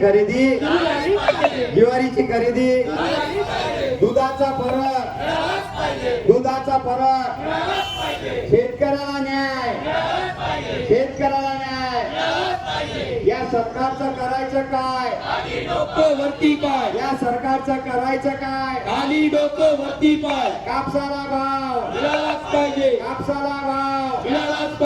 खरेदी. ज्वारीची खरेदी. दुधाचा फरक. दुधाचा फरक. शेतकऱ्याला न्याय. शेतकऱ्याला न्याय. या सरकारचं करायचं काय? डोकं वरती पाय. या सरकारचं करायचं काय? खाली डोकं वरती पाय. कापसाला भाव. मिळालाच पाहिजे. कापसाला भाव. मिळालाच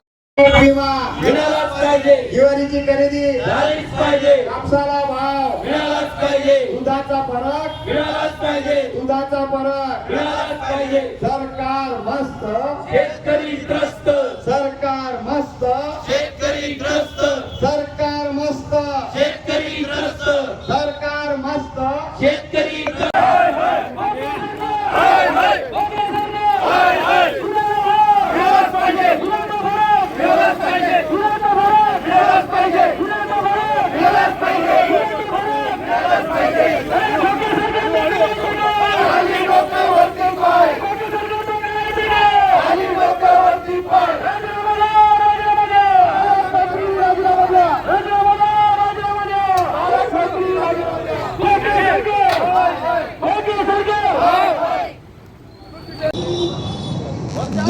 पाहिजे. ज्वारीची खरेदी झालीच पाहिजे. कापसाला भाव. मिळालाच पाहिजे. दुधाचा फरक. मिळालाच पाहिजे. दुधाचा फरक. मिळालाच पाहिजे. सरकार मस्त. शेतकरी त्रस्त. सरकार मस्त.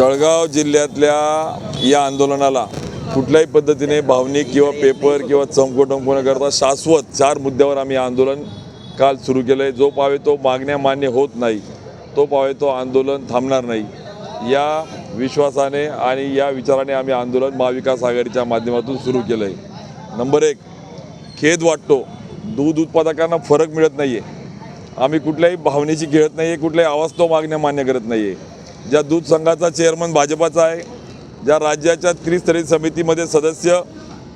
जळगाव जिल्ह्यातल्या या आंदोलनाला कुठल्याही पद्धतीने भावनिक किंवा पेपर किंवा चमकोटमको न करता शाश्वत चार मुद्द्यावर आम्ही आंदोलन काल सुरू केलं आहे जो पावे तो मागण्या मान्य होत नाही तो पावे तो आंदोलन थांबणार नाही. या विश्वासाने आणि या विचाराने आम्ही आंदोलन महाविकास आघाडीच्या माध्यमातून सुरू केलं आहे नंबर एक खेद वाटतो. दूध उत्पादकांना फरक मिळत नाही आहे आम्ही कुठल्याही भावनेची खेळत नाही आहे कुठल्याही तो मागण्या मान्य करत नाही आहे ज्या दूध संघाचा चेअरमन भाजपाचा आहे ज्या राज्याच्या त्रिस्तरीय समितीमध्ये सदस्य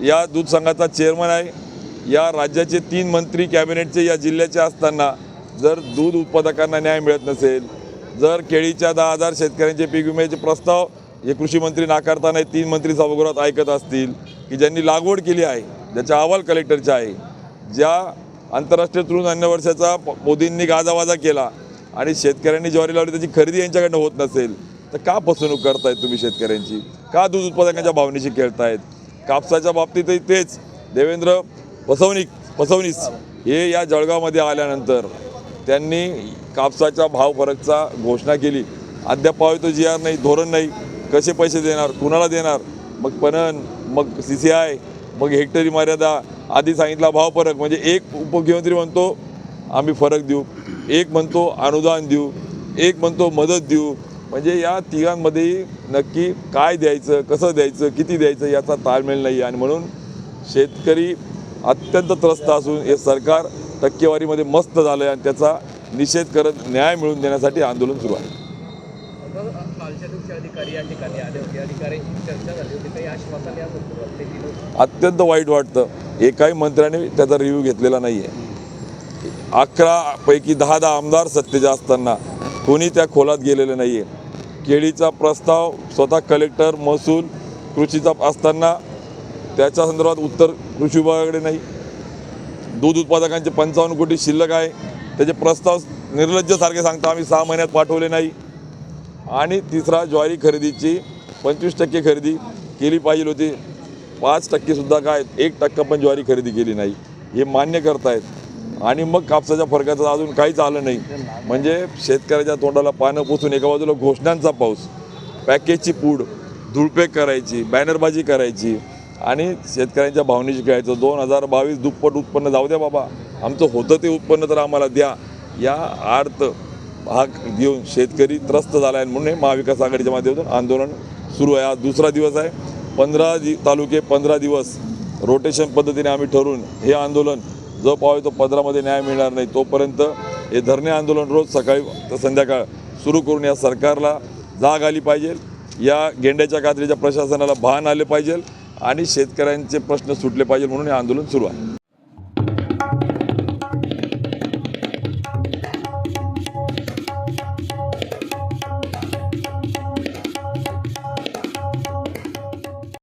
या दूध संघाचा चेअरमन आहे या राज्याचे तीन मंत्री कॅबिनेटचे या जिल्ह्याचे असताना जर दूध उत्पादकांना न्याय मिळत नसेल जर केळीच्या दहा हजार शेतकऱ्यांचे पीक विम्याचे प्रस्ताव हे कृषी मंत्री नाकारताना तीन मंत्री सभागृहात ऐकत असतील की ज्यांनी लागवड केली आहे ज्याचा अहवाल कलेक्टरचा आहे ज्या आंतरराष्ट्रीय तृण अन्न वर्षाचा प- मोदींनी गाजावाजा केला आणि शेतकऱ्यांनी ज्वारी लावली त्याची खरेदी यांच्याकडनं होत नसेल तर का फसवणूक करतायत तुम्ही शेतकऱ्यांची? का दूध उत्पादकांच्या भावनेशी खेळतायत? कापसाच्या बाबतीतही तेच. देवेंद्र फसवणीक फसवणीस हे या जळगावमध्ये आल्यानंतर त्यांनी कापसाच्या भाव फरकचा घोषणा केली. अद्याप पावे तो जी आर नाही धोरण नाही. कसे पैसे देणार कुणाला देणार? मग पणन मग सी सी आय मग हेक्टरी मर्यादा आधी सांगितला भाव फरक. म्हणजे एक उपमुख्यमंत्री म्हणतो आम्ही फरक देऊ. एक म्हणतो अनुदान देऊ एक म्हणतो मदत देऊ. म्हणजे या तिघांमध्ये नक्की काय द्यायचं कसं द्यायचं किती द्यायचं याचा ताळमेळ नाही आणि म्हणून शेतकरी अत्यंत त्रस्त असून हे सरकार टक्केवारीमध्ये मस्त झालं आहे आणि त्याचा निषेध करत न्याय मिळवून देण्यासाठी आंदोलन सुरू आहे. अत्यंत वाईट वाटतं. एकाही मंत्र्याने त्याचा रिव्ह्यू घेतलेला नाही आहे अकरा पैकी दहा दहा आमदार सत्तेचे असताना कोणी त्या खोलात गेलेलं नाही आहे केळीचा प्रस्ताव स्वतः कलेक्टर महसूल कृषीचा असताना त्याच्या संदर्भात उत्तर कृषी विभागाकडे नाही. दूध उत्पादकांचे पंचावन्न कोटी शिल्लक आहे. त्याचे प्रस्ताव निर्लज्जसारखे सांगता आम्ही सहा महिन्यात पाठवले नाही. आणि तिसरा ज्वारी खरेदीची पंचवीस टक्के खरेदी केली पाहिजे होती. पाच टक्केसुद्धा काय एक टक्का पण ज्वारी खरेदी केली नाही. हे मान्य करतायत. आणि मग कापसाच्या फरकाचं अजून काहीच आलं नाही. म्हणजे शेतकऱ्याच्या तोंडाला पानं पोचून एका बाजूला घोषणांचा पाऊस पॅकेजची पूड धुळपेक करायची बॅनरबाजी करायची आणि शेतकऱ्यांच्या भावनेशी खेळायचं. दोन हजार बावीस दुप्पट उत्पन्न जाऊ द्या बाबा. आमचं होतं ते उत्पन्न तर आम्हाला द्या. या आर्त भाग घेऊन शेतकरी त्रस्त झाला आहे म्हणून हे महाविकास आघाडीच्या माध्यमातून आंदोलन सुरू आहे. आज दुसरा दिवस आहे. पंधरा दि तालुके पंधरा दिवस रोटेशन पद्धतीने आम्ही ठरवून हे आंदोलन जो पावे तो पंधरामध्ये न्याय मिळणार नाही. तोपर्यंत हे धरणे आंदोलन रोज सकाळी तर संध्याकाळ सुरू करून या सरकारला जाग आली पाहिजे. या गेंड्याच्या कात्रीच्या प्रशासनाला भान आले पाहिजे आणि शेतकऱ्यांचे प्रश्न सुटले पाहिजे म्हणून हे आंदोलन सुरू आहे.